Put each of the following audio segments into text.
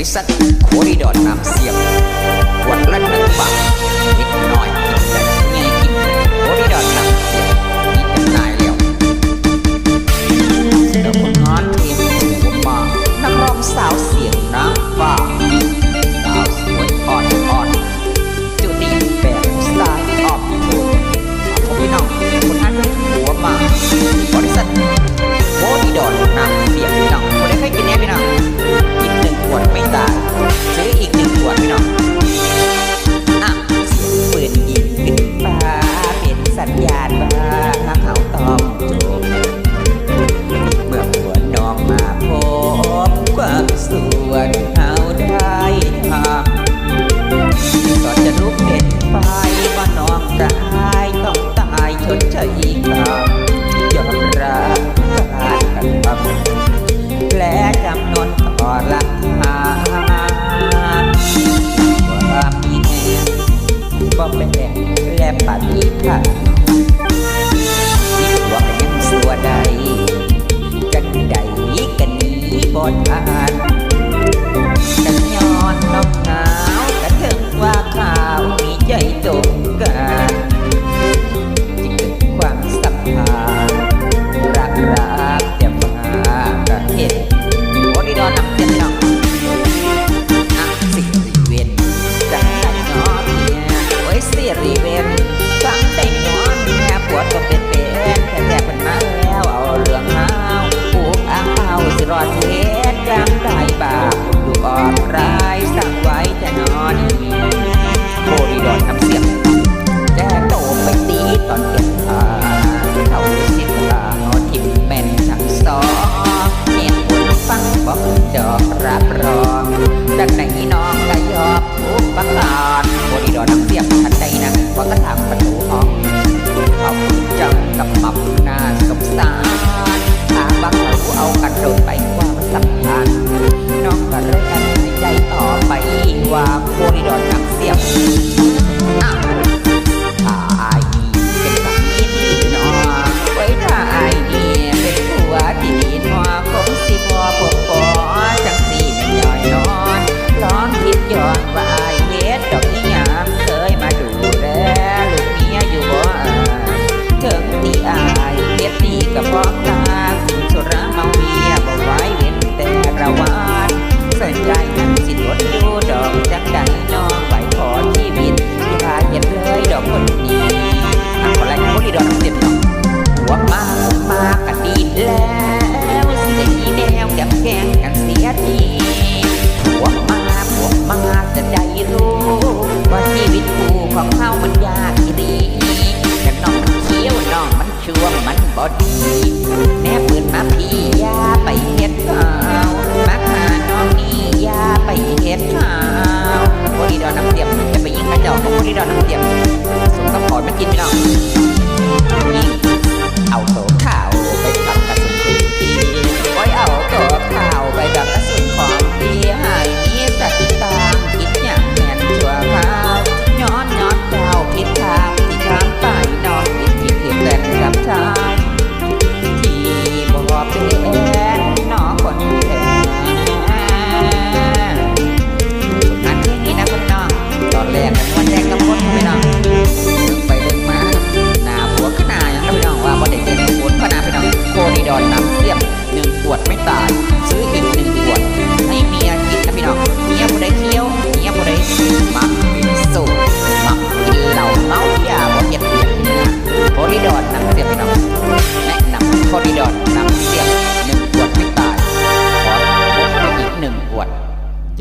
ริษัทโคดิดอนนำเสียงขวดละหนึ่งบาทนิดน้อยกินกันง่ายกินโคดิดอนนำเสียงนี่เป็นนายแลี้วเดี๋ยวผมงานทีมผมมานักร้องสาวเสียงน้ำฟ้าสาวสวยอ่อนอ่อนจุดีแบบสไตล์ออบคุณพี่น้องคนนั้นหัวมาบริษัท ป่านนี้ค่ะคิดว่ายังสัวใดจังใดกันนี้บ่าน อน้ำเสียบทันใดนั้นว่าก็ทางประตูห้องเอาจังกับมับหน้าสงสารตาบัง มมันบ่ดี แม่ปืนมาพี่ยาไปเห็ดขาวมาหาน้องนี่ยาไปเห็ดขาว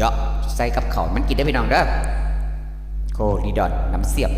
ยาะใส่กับเขามันกินได้ไหมน้องเด้อโคลีดอนน้ำเสียบ